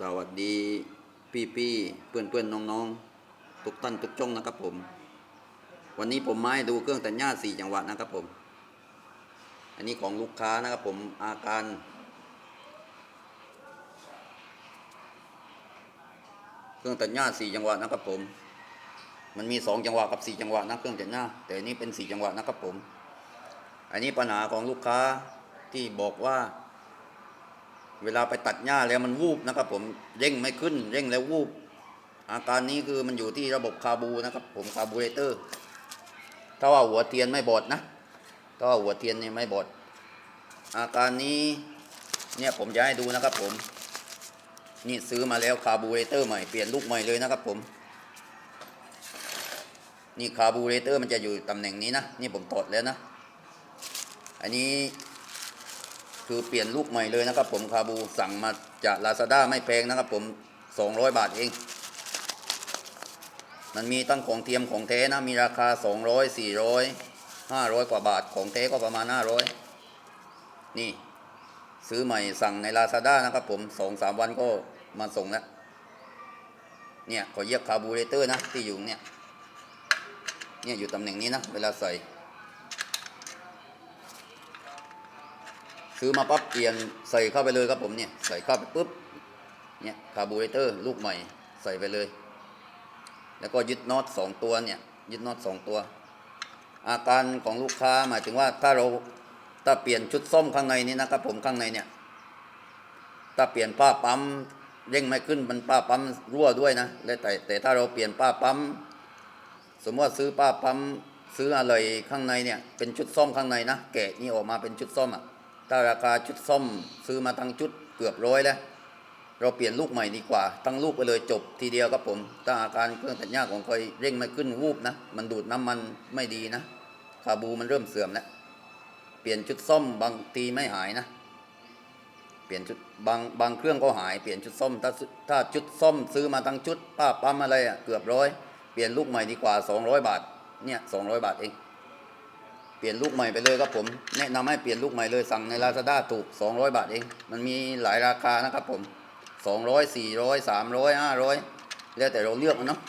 สวัสดีพี่พี่ๆเพื่อนเพื่อนๆน้องๆทุกท่านทุกช่องนะครับผม วันนี้ผมมาให้ดูเครื่องแต่งหน้าสี่จังหวะนะครับผม อันนี้ของลูกค้านะครับผมอาการเครื่องแต่งหน้าสี่จังหวะนะครับผม มันมีสองจังหวะกับสี่จังหวะนะเครื่องแต่งหน้าแต่อันนี้เป็นสี่จังหวะนะครับผม อันนี้ปัญหาของลูกค้าที่บอกว่า เวลาไปตัดหญ้าแล้วมันวูบนะครับ ผมเร่งไม่ขึ้นเร่งแล้ววูบ อาการนี้คือมันอยู่ที่ระบบคาบูนะครับ ผมคาบูเรเตอร์ ถ้าว่าหัวเทียนไม่บอดนะถ้าว่าหัวเทียนนี่ไม่บอด อาการนี้เนี่ยผมจะให้ดูนะครับผมนี่ซื้อมาแล้วคาบูเรเตอร์ใหม่เปลี่ยนลูกใหม่เลยนะครับผม นี่คาบูเรเตอร์มันจะอยู่ตำแหน่งนี้นะ นี่ผมตดแล้วนะ อันนี้ คือเปลี่ยนลูกใหม่เลยนะครับ ผมคาบูสั่งมาจากลาซาด้าไม่แพงนะครับ ผม 200 บาทเอง มันมีตั้งของเทียมของแท้นะ มีราคา 200 400 500 กว่าบาทของแท้ก็ประมาณ 500 นี่ ซื้อใหม่สั่งในลาซาด้านะครับ ผมสองสามวันก็มาส่งแล้วเนี่ยขอเยียกคาบูเรเตอร์นะที่อยู่เนี่ยเนี่ยอยู่ตำแหน่งนี้นะ เวลาใส่ ซื้อมาปั๊บเปลี่ยนใส่เข้าไปเลยครับผมเนี่ยใส่เข้าไปปุ๊บเนี่ยคาร์บูเรเตอร์ลูกใหม่ใส่ไปเลย แล้วก็ยึดน็อตสองตัวเนี่ยยึดน็อตสองตัว อาการของลูกค้าหมายถึงว่าถ้าเราถ้าเปลี่ยนชุดส้มข้างในนี้นะครับผมข้างในเนี่ยถ้าเปลี่ยนป้าปั๊มเร่งไม่ขึ้นมันป้าปั๊มรั่วด้วยนะและแต่แต่ถ้าเราเปลี่ยนป้าปั๊มสมมติว่าซื้อป้าปั๊มซื้ออะไรข้างในเนี่ยเป็นชุดส้มข้างในนะแกะนี่ออกมาเป็นชุดส้มอะ ถ้าราคาชุดส้มซื้อมาทั้งชุดเกือบร้อยแล้ว เราเปลี่ยนลูกใหม่ดีกว่า ทั้งลูกไปเลยจบทีเดียวครับผม ถ้าอาการเครื่องตัดหญ้าของใครเร่งไม่ขึ้นวูบนะ มันดูดน้ำมันไม่ดีนะคาบูมันเริ่มเสื่อมแล้ว เปลี่ยนชุดส้มบางทีไม่หายนะ เปลี่ยนชุดบางบางเครื่องก็หาย เปลี่ยนชุดส้มถ้าถ้าชุดส้มซื้อมาทั้งชุดป้าปั๊มอะไรอะเกือบร้อย เปลี่ยนลูกใหม่ดีกว่า 200 บาท เนี่ย200 บาทเอง ลี่ยนลูกใหม่ไปเลยครับผม แนะนำให้เปลี่ยนลูกใหม่เลยสั่งในลาซาด้าถูก 200 บาทเอง มันมีหลายราคานะครับผม 200 400 300 500 แล้วแต่เราเลือกมันเนาะ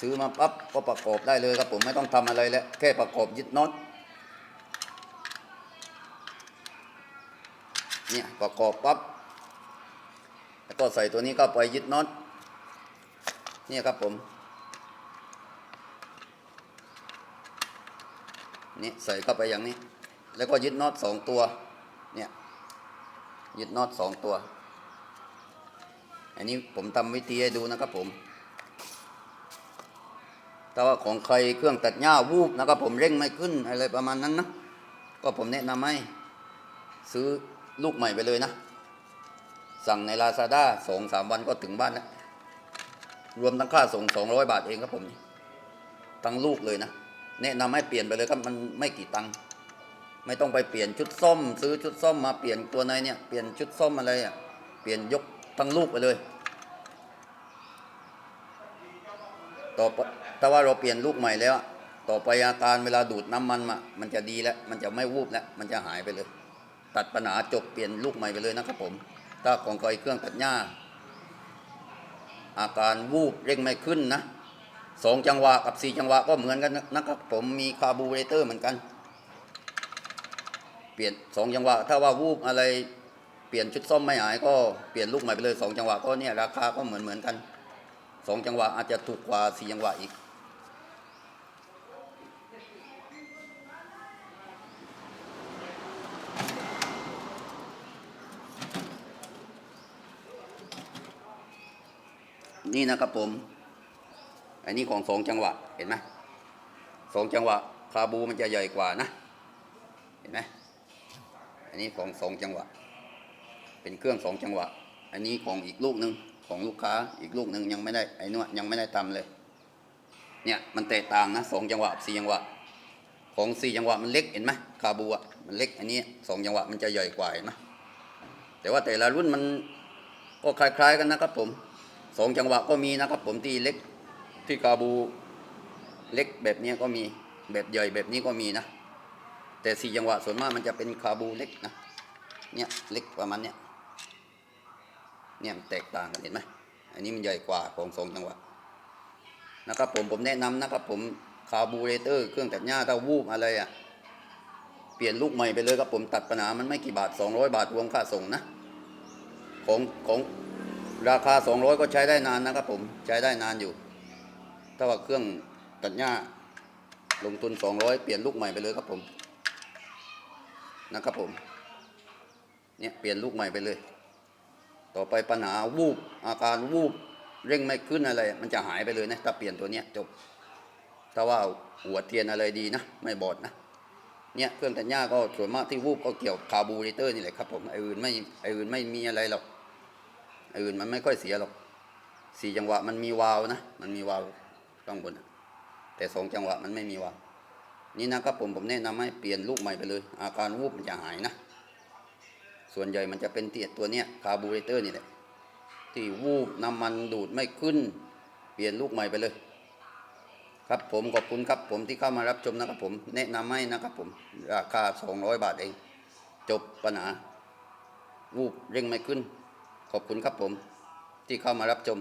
ซื้อมาปั๊บก็ประกอบได้เลยครับผมไม่ต้องทำอะไรแล้วแค่ประกอบยึดน็อตเนี่ยประกอบปั๊บแล้วก็ใส่ตัวนี้เข้าไปยึดน็อตเนี่ยครับผม นี่ใส่เข้าไปอย่างนี้ แล้วก็ยึดน็อตสองตัว เนี่ย ยึดน็อตสองตัว อันนี้ผมทำวิธีให้ดูนะครับผมถ้าว่าของใครเครื่องตัดหญ้าวูบนะครับผมเร่งไม่ขึ้นอะไรประมาณนั้นนะ ก็ผมแนะนำให้ซื้อลูกใหม่ไปเลยนะ สั่งในลาซาด้าสองสามวันก็ถึงบ้านแล้วรวมทั้งค่าส่งสองร้อยบาทเองครับผม ทั้งลูกเลยนะ แนะนำให้เปลี่ยนไปเลยครับมันไม่กี่ตังค์ไม่ต้องไปเปลี่ยนชุดส้ม ซื้อชุดส้มมาเปลี่ยนตัวในเนี่ยเปลี่ยนชุดส้มอะไรอะเปลี่ยนยกทั้งลูกไปเลย ต่อไปถ้าว่าเราเปลี่ยนลูกใหม่แล้ว ต่อไปอาการเวลาดูดน้ำมันมามันจะดีแล้วมันจะไม่วูบแล้วมันจะหายไปเลย ตัดปัญหาจบเปลี่ยนลูกใหม่ไปเลยนะครับผม ถ้าของใครเครื่องตัดหญ้า อาการวูบเร่งไม่ขึ้นนะ สองจังหวะกับสี่จังหวะก็เหมือนกันนะครับผมมีคาบูเรเตอร์เหมือนกัน เปลี่ยนสองจังหวะ ถ้าว่าวูบอะไรเปลี่ยนชุดส้มไม่หายก็เปลี่ยนลูกใหม่ไปเลยสองจังหวะก็เนี่ยราคาก็เหมือนเหมือนกันสองจังหวะอาจจะถูกกว่าสี่จังหวะอีกนี่นะครับผม อันนี้ของสองจังหวะเห็นไหมสองจังหวะคาบูมันจะใหญ่กว่านะ เห็นไหมอันนี้ของสองจังหวะ เป็นเครื่องสองจังหวะ อันนี้ของอีกลูกหนึ่งของลูกค้าอีกลูกหนึ่งยังไม่ได้ไอ้นวดยังไม่ได้ทำเลย เนี่ยมันแตกต่างนะสองจังหวะสี่จังหวะ ของสี่จังหวะมันเล็กเห็นไหมคาบูอะมันเล็กอันนี้สองจังหวะมันจะใหญ่กว่าเห็นไหมแต่ว่าแต่ละรุ่นมันก็คล้าย ๆ กันนะครับผมสองจังหวะก็มีนะครับผมที่เล็ก ที่คาบูเล็กแบบนี้ก็มีแบบใหญ่แบบนี้ก็มีนะ แต่สี่จังหวะส่วนมากมันจะเป็นคาบูเล็กนะเนี่ยเล็กประมาณเนี้ยเนี่ยแตกต่างกันเห็นไหมอันนี้มันใหญ่กว่าของสองจังหวะนะครับผมผมแนะนำนะครับผมคาบูเรเตอร์เครื่องตัดหญ้าถ้าวูบอะไรอะเปลี่ยนลูกใหม่ไปเลยครับผมตัดปัญหามันไม่กี่บาท 200 บาทรวมค่าส่งนะ ของของราคา 200 ก็ใช้ได้นานนะครับผมใช้ได้นานอยู่ ถ้าว่าเครื่องตัดหญ้าลงทุน 200 เปลี่ยนลูกใหม่ไปเลยครับผม นะครับผม เนี่ยเปลี่ยนลูกใหม่ไปเลย ต่อไปปัญหาวูบอาการวูบเร่งไม่ขึ้นอะไร มันจะหายไปเลยนะถ้าเปลี่ยนตัวเนี้ยจบ ถ้าว่าหัวเทียนอะไรดีนะ ไม่บอดนะ เนี่ยเครื่องตัดหญ้าก็ส่วนมากที่วูบก็เกี่ยวกับคาร์บูเรเตอร์นี่แหละครับผมไออื่นไม่ไออื่นไม่มีอะไรหรอกไออื่นมันไม่ค่อยเสียหรอกสี่จังหวะมันมีวาล์วนะ มันมีวาล์ว ข้างบน แต่สองจังหวะมันไม่มีวาวนี่นะครับผมผมแนะนำให้เปลี่ยนลูกใหม่ไปเลย อาการวูบมันจะหายนะ ส่วนใหญ่มันจะเป็นเตียตัวเนี้ยคาร์บูเรเตอร์นี่แหละที่วูบน้ำมันดูดไม่ขึ้น เปลี่ยนลูกใหม่ไปเลย ครับผมขอบคุณครับผมที่เข้ามารับชมนะครับผมแนะนำให้นะครับผมราคา 200 บาทเอง จบปัญหาวูบเร่งไม่ขึ้น ขอบคุณครับผมที่เข้ามารับชม